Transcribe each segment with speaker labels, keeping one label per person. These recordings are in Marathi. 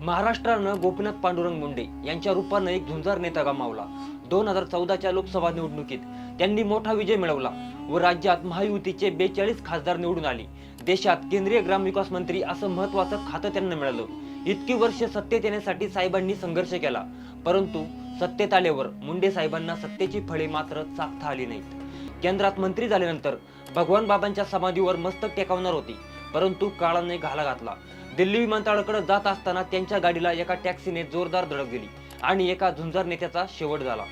Speaker 1: महाराष्ट्रानं गोपीनाथ पांडुरंग मुंडे यांच्या रूपानं एक झुंजार नेता गमावला दोन हजार चौदाच्या लोकसभा निवडणुकीत त्यांनी मोठा विजय मिळवला व राज्यात महायुतीचे बेचाळीस खासदार निवडून आले. देशात केंद्रीय ग्रामविकास मंत्री असं महत्वाचं खातं त्यांना मिळालं. इतकी वर्ष सत्तेत येण्यासाठी साहेबांनी संघर्ष केला परंतु सत्तेत आल्यावर मुंडे साहेबांना सत्तेची फळे मात्र चाखता आली नाहीत. केंद्रात मंत्री झाल्यानंतर भगवान बाबांच्या समाधीवर मस्तक टेकावणार होती परंतु काळाने घाला घातला. दिल्ली विमानतळाकडे जात असताना त्यांच्या गाडीला एका टॅक्सीने जोरदार धडक दिली आणि एका झुंजार नेत्याचा शेवट झाला.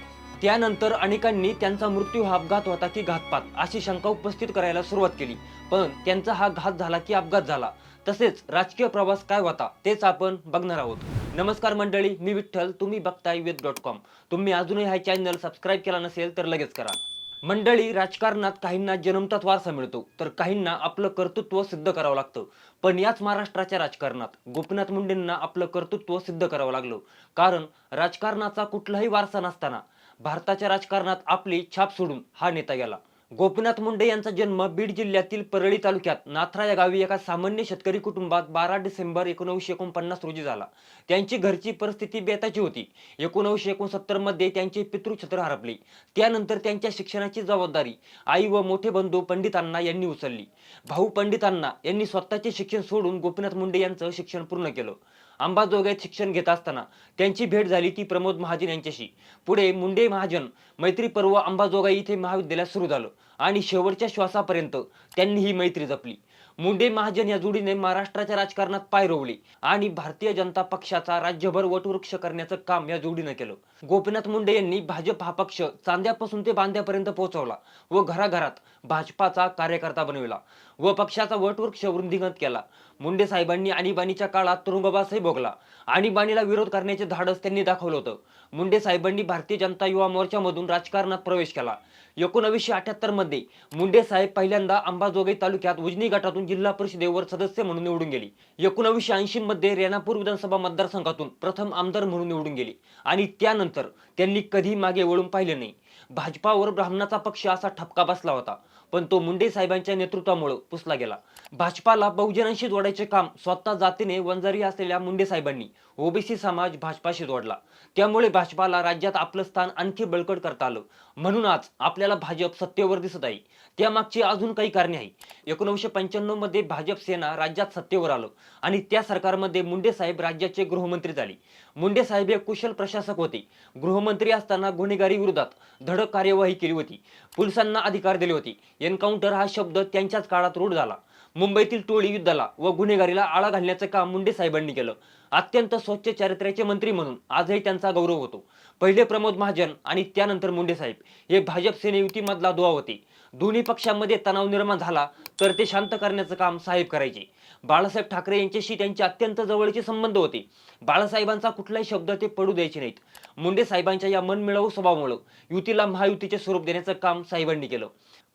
Speaker 1: त्यानंतर अनेकांनी त्यांचा मृत्यू हा अपघात होता की घातपात अशी शंका उपस्थित करायला सुरुवात केली. पण त्यांचा हा घात झाला की अपघात झाला. तसेच राजकीय प्रवास काय होता तेच आपण बघणार आहोत. नमस्कार मंडळी मी विठ्ठल तुम्ही बघताय वेद डॉट कॉम. तुम्ही अजूनही हा चॅनल सबस्क्राईब केला नसेल तर लगेच करा. मंडळी राजकारणात काहींना जन्मतात वारसा मिळतो. तर काहींना आपलं कर्तृत्व सिद्ध करावं लागतं. पण याच महाराष्ट्राच्या राजकारणात गोपीनाथ मुंडेंना आपलं कर्तृत्व सिद्ध करावं लागलं. कारण राजकारणाचा कुठलाही वारसा नसताना भारताच्या राजकारणात आपली छाप सोडून हा नेता गेला. गोपीनाथ मुंडे यांचा जन्म बीड जिल्ह्यातील परळी तालुक्यात. नाथरा या गावी एका सामान्य शेतकरी कुटुंबात बारा डिसेंबर एकोणीसशे एकोणपन्नास रोजी झाला. त्यांची घरची परिस्थिती बेताची होती. एकोणीसशे एकोणसत्तरमध्ये त्यांचे पितृछत्र हरपले. त्यानंतर त्यांच्या शिक्षणाची जबाबदारी आई व मोठे बंधू पंडितांना यांनी उचलली. भाऊ पंडितांना यांनी स्वतःचे शिक्षण सोडून गोपीनाथ मुंडे यांचं शिक्षण पूर्ण केलं. अंबाजोगाईत शिक्षण घेत असताना त्यांची भेट झाली ती प्रमोद महाजन यांच्याशी. पुढे मुंडे महाजन मैत्री पर्व अंबाजोगाई इथे महाविद्यालयात सुरू झालं आणि शेवटच्या श्वासापर्यंत त्यांनी ही मैत्री जपली. मुंडे महाजन या जोडीने महाराष्ट्राच्या राजकारणात पाय रोवले आणि भारतीय जनता पक्षाचा राज्यभर वटवृक्ष करण्याचं काम या जोडीनं केलं. गोपीनाथ मुंडे यांनी भाजप हा पक्ष चांद्यापासून ते बांध्यापर्यंत पोहोचवला व घराघरात भाजपाचा कार्यकर्ता बनविला व पक्षाचा वटवृक्ष वृद्धिंगत केला. मुंडे साहेबांनी आणीबाणीच्या काळात तुरुंगवासही भोगला. आणीबाणीला विरोध करण्याचे धाडस त्यांनी दाखवलं होतं. मुंडे साहेबांनी भारतीय जनता युवा मोर्चामधून राजकारणात प्रवेश केला. एकोणवीसशे अठ्याहत्तरमध्ये मुंडे साहेब पहिल्यांदा अंबाजोगाई तालुक्यात उजनी गटातून जिल्हा परिषदेवर सदस्य म्हणून निवडून गेली. एकोणवीसशे ऐंशी मध्ये रेणापूर विधानसभा मतदारसंघातून प्रथम आमदार म्हणून निवडून गेली. आणि त्यानंतर त्यांनी कधी मागे वळून पाहिले नाही. भाजपावर ब्राह्मणाचा पक्ष असा ठपका बसला होता. पण तो मुंडे साहेबांच्या नेतृत्वामुळे पुसला गेला. भाजपाला बहुजनांशी जोडायचे काम स्वतः जातीने वंजारी असलेल्या मुंडे साहेबांनी ओबीसी समाज भाजपाशी जोडला त्यामुळे भाजपाला राज्यात आपलं स्थान आणखी बळकट करता आलं. म्हणून आज आपल्याला भाजप सत्तेवर दिसत आहे. त्यामागची अजून काही कारणे आहे एकोणीसशे पंच्याण्णवमध्ये भाजप सेना राज्यात सत्तेवर आलं आणि त्या सरकारमध्ये मुंडे साहेब राज्याचे गृहमंत्री झाले. मुंडे साहेब हे कुशल प्रशासक होते. गृहमंत्री असताना गुन्हेगारी विरोधात धडक कार्यवाही केली होती. पोलिसांना अधिकार दिले होते. एन्काउंटर हा शब्द त्यांच्याच काळात रूढ झाला. मुंबईतील टोळी युद्धाला व गुन्हेगारीला आळा घालण्याचं काम मुंडे साहेबांनी केलं. अत्यंत स्वच्छ चारित्र्याचे मंत्री म्हणून आजही त्यांचा गौरव होतो. पहिले प्रमोद महाजन आणि त्यानंतर मुंडे साहेब हे भाजप सेने युतीमधला दुवा होते. दोन्ही पक्षांमध्ये तणाव निर्माण झाला तर ते शांत करण्याचं काम साहेब करायचे. बाळासाहेब ठाकरे यांच्याशी त्यांचे अत्यंत जवळचे संबंध होते. बाळासाहेबांचा कुठलाही शब्द ते पडू द्यायचे नाहीत. मुंडे साहेबांच्या या मनमिळावू स्वभावामुळे युतीला महायुतीचे स्वरूप देण्याचं काम साहेबांनी केलं.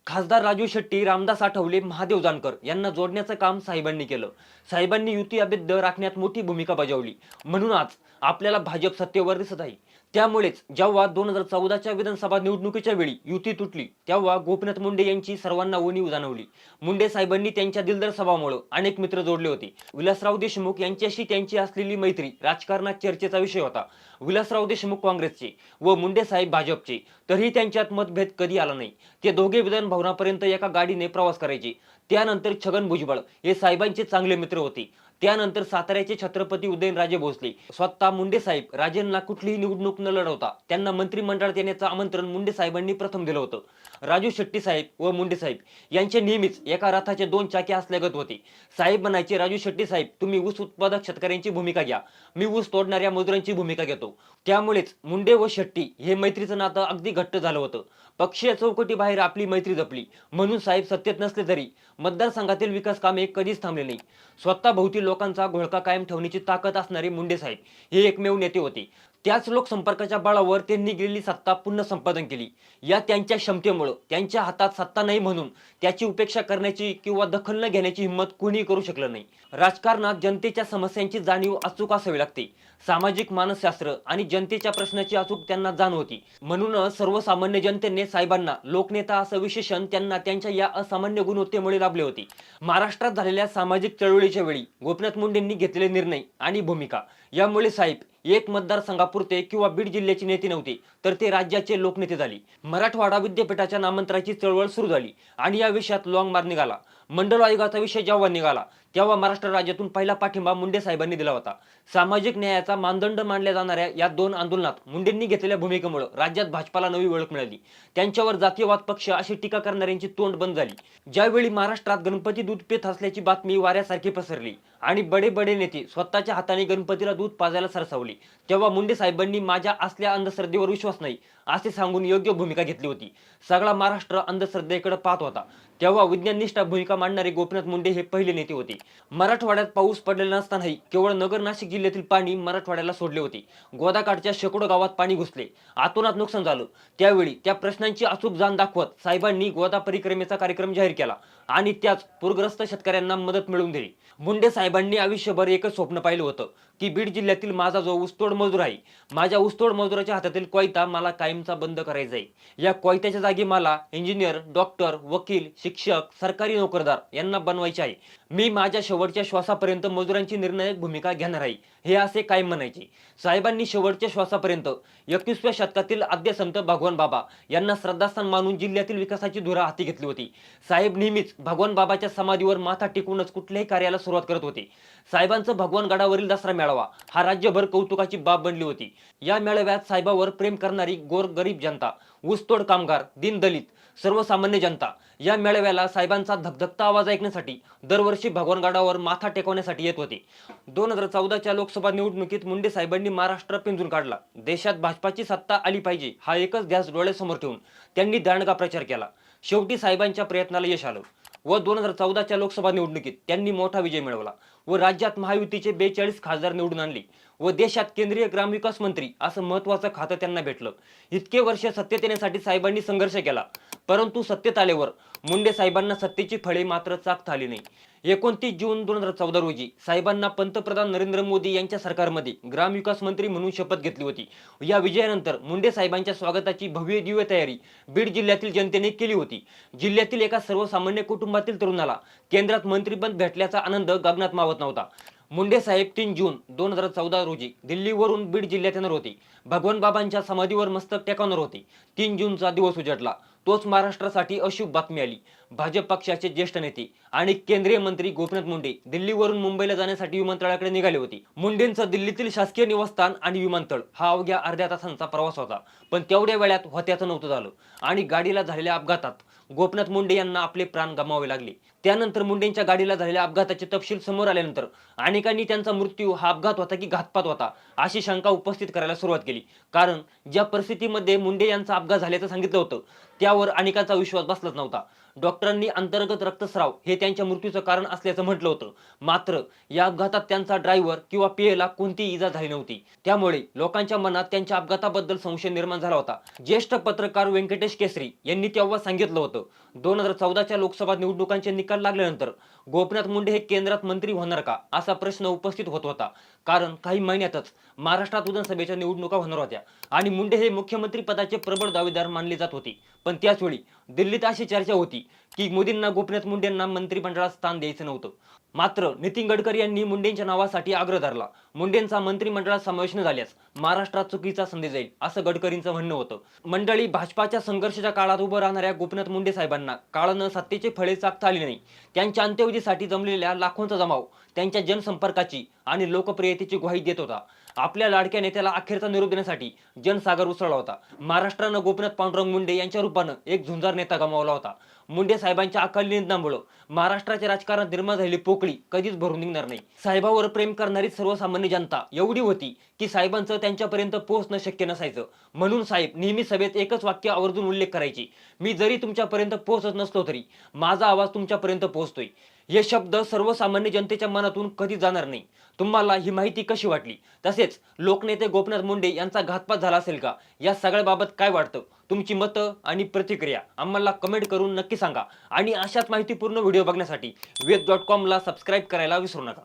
Speaker 1: खासदार राजू शेट्टी रामदास आठवले महादेव जानकर यांना जोडण्याचं काम साहेबांनी केलं. साहेबांनी युती अभेद्य राखण्यात मोठी भूमिका बजावली. म्हणून आज आपल्याला भाजप सत्तेवर दिसत आहे. त्यामुळेच जेव्हा दोन हजार चौदाच्या विधानसभा निवडणुकीच्या वेळी युती तुटली तेव्हा गोपीनाथ मुंडे यांची सर्वांना उणीव जाणवली मुंडे साहेबांनी त्यांच्या दिलदार स्वभावामुळे अनेक मित्र जोडले होते. विलासराव देशमुख यांच्याशी त्यांची असलेली मैत्री राजकारणात चर्चेचा विषय होता. विलासराव देशमुख काँग्रेसचे व मुंडे साहेब भाजपचे. तरीही त्यांच्यात मतभेद कधी आला नाही. ते दोघे विधानभवनापर्यंत एका गाडीने प्रवास करायचे. त्यानंतर छगन भुजबळ हे साहेबांचे चांगले मित्र होते. त्यानंतर साताऱ्याचे छत्रपती उदयनराजे भोसले स्वतः मुंडे साहेब राजेंना कुठलीही निवडणूक न लढवता त्यांना मंत्रिमंडळात येण्याचं आमंत्रण मुंडे साहेबांनी प्रथम दिलं होतं. राजू शेट्टी साहेब व मुंडे साहेब यांचे नेहमीच एका रथाचे दोन चाके असल्यागत होते. साहेब म्हणायचे राजू शेट्टी साहेब तुम्ही ऊस उत्पादक शेतकऱ्यांची भूमिका घ्या. मी ऊस तोडणाऱ्या मजुरांची भूमिका घेतो. त्यामुळेच मुंडे व शेट्टी हे मैत्रीचं नातं अगदी घट्ट झालं होतं. पक्षीय चौकटीबाहेर आपली मैत्री जपली. म्हणून साहेब सत्तेत नसले तरी मतदारसंघातील विकास कामे कधीच थांबले नाही स्वतः भोवती लोकांचा घोळका कायम ठेवण्याची ताकद असणारे मुंडे साहेब हे एकमेव नेते होते. त्याच लोकसंपर्काच्या बळावर त्यांनी गेलेली सत्ता पुन्हा संपादन केली. या त्यांच्या क्षमतेमुळं त्यांच्या हातात सत्ता नाही म्हणून त्याची उपेक्षा करण्याची किंवा दखल न घेण्याची हिंमत कुणीही करू शकलं नाही. राजकारणात जनतेच्या समस्यांची जाणीव अचूक असावी लागते. सामाजिक मानसशास्त्र आणि जनतेच्या प्रश्नाची अचूक त्यांना जाण होती. म्हणूनच सर्वसामान्य जनतेने साहेबांना लोकनेता असं विशेषण त्यांना त्यांच्या या असामान्य गुणवत्तेमुळे लाभले होते. महाराष्ट्रात झालेल्या सामाजिक चळवळीच्या वेळी गोपीनाथ मुंडेंनी घेतलेले निर्णय आणि भूमिका. यामुळे साहेब एक मतदारसंघापुरते किंवा बीड जिल्ह्याची नेते नव्हती. तर ते राज्याचे लोकनेते झाले. मराठवाडा विद्यापीठाच्या नामांतराची चळवळ सुरू झाली आणि या विषयात लॉंग मार निघाला. मंडल आयोगाचा विषय जेव्हा निघाला तेव्हा महाराष्ट्र राज्यातून पहिला पाठिंबा मुंडे साहेबांनी दिला होता. सामाजिक न्यायाचा मानदंड मानल्या जाणाऱ्या या दोन आंदोलनात मुंडेंनी घेतलेल्या भूमिकेमुळे राज्यात भाजपाला नवी ओळख मिळाली. त्यांच्यावर जातीयवाद पक्ष अशी टीका करणाऱ्यांची तोंड बंद झाली. ज्यावेळी महाराष्ट्रात गणपती दूध पित असल्याची बातमी वाऱ्यासारखी पसरली आणि बडे बडे नेते स्वतःच्या हाताने गणपतीला दूध पाजायला सरसावले तेव्हा मुंडे साहेबांनी माझ्या असल्या अंधश्रद्धेवर विश्वास नाही असे सांगून योग्य भूमिका घेतली होती. सगळा महाराष्ट्र अंधश्रद्धेकडे पाहत होता. तेव्हा विज्ञाननिष्ठ भूमिका मांडणारे गोपीनाथ मुंडे हे पहिले नेते होते. मराठवाड्यात पाऊस पडलेला नसतानाही केवळ नगर नाशिक जिल्ह्यातील पाणी मराठवाड्याला सोडले होते. गोदाकाठच्या शेकडो गावात पाणी घुसले. आतोनात नुकसान झालं. त्यावेळी त्या प्रश्नांची अचूक जाण दाखवत साहेबांनी गोदा परिक्रमेचा कार्यक्रम जाहीर केला आणि त्याच पूरग्रस्त शेतकऱ्यांना मदत मिळवून दिली. मुंडे साहेबांनी आयुष्यभर एकच स्वप्न पाहिलं होतं की बीड जिल्ह्यातील माझा जो ऊसतोड मजूर आहे माझ्या ऊसतोड मजुराच्या हातातील कोयता मला कायम कायमचा बंद करायचा आहे या कोयत्याच्या जागी मला इंजिनियर डॉक्टर वकील शिक्षक सरकारी नोकरदार यांना बनवायचे आहे. मी माझ्या शेवटच्या श्वासापर्यंत मजुरांची निर्णायक भूमिका घेणार आहे. हे असे काय म्हणायचे? साहेबांनी शेवटच्या श्वासापर्यंत एकवीसव्या शतकातील आद्य संत भगवान बाबा यांना श्रद्धास्थान मानून जिल्ह्यातील विकासाची धुरा हाती घेतली होती. साहेब नेहमीच भगवान बाबाच्या समाधीवर माथा टेकूनच कुठल्याही कार्याला सुरुवात करत होते. साहेबांचं भगवान गडावरील दसरा मेळावा हा राज्यभर कौतुकाची बाब बनली होती. या मेळाव्यात साहेबावर प्रेम करणारी गोर गरीब जनता ऊसतोड कामगार दीनदलित सर्वसामान्य जनता या मेळाव्याला साहेबांचा धगधगता आवाज ऐकण्यासाठी दरवर्षी भगवानगडावर माथा टेकवण्यासाठी येत होते. दोन हजार चौदाच्या लोकसभा निवडणुकीत मुंडे साहेबांनी महाराष्ट्र पिंजून काढला. देशात भाजपाची सत्ता आली पाहिजे हा एकच ध्यास डोळ्यासमोर ठेवून त्यांनी दांडगा प्रचार केला. शेवटी साहेबांच्या प्रयत्नाला यश आलं व दोन हजार चौदाच्या लोकसभा निवडणुकीत त्यांनी मोठा विजय मिळवला. व राज्यात महायुतीचे बेचाळीस खासदार निवडून आणले व देशात केंद्रीय ग्रामविकास मंत्री असं महत्वाचं खातं त्यांना भेटलं. इतके वर्ष सत्तेत येण्यासाठी साहेबांनी संघर्ष केला. परंतु सत्तेत आल्यावर मुंडे साहेबांना सत्तेची फळे मात्र चाकता आली नाही. एकोणतीस जून दोन हजार चौदा रोजी साहेबांना पंतप्रधान नरेंद्र मोदी यांच्या सरकारमध्ये ग्रामविकास मंत्री म्हणून शपथ घेतली होती. या विजयानंतर मुंडे साहेबांच्या स्वागताची भव्य दिव्य तयारी बीड जिल्ह्यातील जनतेने केली होती. जिल्ह्यातील एका सर्वसामान्य कुटुंबातील तरुणाला केंद्रात मंत्रीपद भेटल्याचा आनंद गगनात मावत नव्हता. मुंडे साहेब तीन जून दोन हजार चौदा रोजी दिल्लीवरून बीड जिल्ह्यात येणार होते. भगवान बाबांच्या समाधीवर मस्तक टेकवणार होते. तीन जूनचा दिवस उजाडला तोच महाराष्ट्रासाठी अशुभ बातमी आली. भाजप पक्षाचे ज्येष्ठ नेते आणि केंद्रीय मंत्री गोपीनाथ मुंडे दिल्लीवरून मुंबईला जाण्यासाठी विमानतळाकडे निघाले होते. मुंडेंचं दिल्लीतील शासकीय निवासस्थान आणि विमानतळ हा अवघ्या अर्ध्या तासांचा प्रवास होता. पण तेवढ्या वेळात होत्याचं नव्हतं झालं. आणि गाडीला झालेल्या अपघातात गोपनाथ मुंडे यांना आपले प्राण गमावे लागले. त्यानंतर मुंडेंच्या गाडीला झालेल्या अपघाताचे तपशील समोर आल्यानंतर अनेकांनी त्यांचा मृत्यू हा अपघात होता की घातपात होता अशी शंका उपस्थित करायला सुरुवात केली. कारण ज्या परिस्थितीमध्ये मुंडे यांचा अपघात झाल्याचं सांगितलं होतं त्यावर अनेकांचा विश्वास बसलाच नव्हता. डॉक्टरांनी अंतर्गत रक्तस्राव हे त्यांच्या मृत्यूचं कारण असल्याचं म्हटलं होतं. मात्र या अपघातात त्यांचा ड्रायव्हर किंवा पेयला कोणतीही इजा झाली नव्हती. त्यामुळे लोकांच्या मनात त्यांच्या अपघाताबद्दल संशय निर्माण झाला होता. ज्येष्ठ पत्रकार व्यंकटेश केसरी यांनी तेव्हा सांगितलं होतं. दोन हजार चौदाच्या लोकसभा निवडणुकांचे निकाल लागल्यानंतर गोपीनाथ मुंडे हे केंद्रात मंत्री होणार का? असा प्रश्न उपस्थित होत होता. कारण काही महिन्यातच महाराष्ट्रात विधानसभेच्या निवडणुका होणार होत्या. आणि मुंडे हे मुख्यमंत्री पदाचे प्रबळ दावेदार मानले जात होते. पण त्याचवेळी दिल्लीत अशी चर्चा होती की मोदींना गोपीनाथ मुंडेंना मंत्रिमंडळात स्थान द्यायचं नव्हतं. मात्र नितीन गडकरी यांनी मुंडेंच्या नावासाठी आग्रह धरला. मुंडेंचा मंत्रिमंडळात समावेश न झाल्यास महाराष्ट्रात चुकीचा संदेश जाईल असं गडकरींचं म्हणणं होतं. मंडळी भाजपाच्या संघर्षाच्या काळात उभं राहणाऱ्या गोपीनाथ मुंडे साहेबांना काळानं सत्तेचे फळे चाकता आली नाही. त्यांच्या अंत्यविधीसाठी जमलेल्या लाखोंचा जमाव त्यांच्या जनसंपर्काची आणि लोकप्रियतेची ग्वाही देत होता. आपल्या लाडक्या नेत्याला अखेरचा निरोप देण्यासाठी जनसागर उसळला होता. महाराष्ट्रानं गोपीनाथ पांडुरंग मुंडे यांच्या रूपानं एक झुंजार नेता गमावला होता. मुंडे साहेबांच्या अकाली निधनामुळं महाराष्ट्राच्या राजकारणात निर्माण झालेली पोकळी कधीच भरून निघणार नाही. साहेबावर प्रेम करणारी सर्वसामान्य जनता एवढी होती की साहेबांचं त्यांच्यापर्यंत पोहोचणं शक्य नसायचं. म्हणून साहेब नेहमी सभेत एकच वाक्य आवर्जून उल्लेख करायची. मी जरी तुमच्यापर्यंत पोहोचत नसलो तरी माझा आवाज तुमच्यापर्यंत पोहोचतोय. हे शब्द सर्वसामान्य जनतेच्या मनातून कधी जाणार नाही. तुम्हाला ही माहिती कशी वाटली? तसेच लोकनेते गोपीनाथ मुंडे यांचा घातपात झाला असेल का? या सगळ्याबाबत काय वाटतं? तुमची मतं आणि प्रतिक्रिया आम्हाला कमेंट करून नक्की सांगा. आणि अशाच माहितीपूर्ण व्हिडिओ बघण्यासाठी वेब डॉट कॉमला सबस्क्राईब करायला विसरू नका.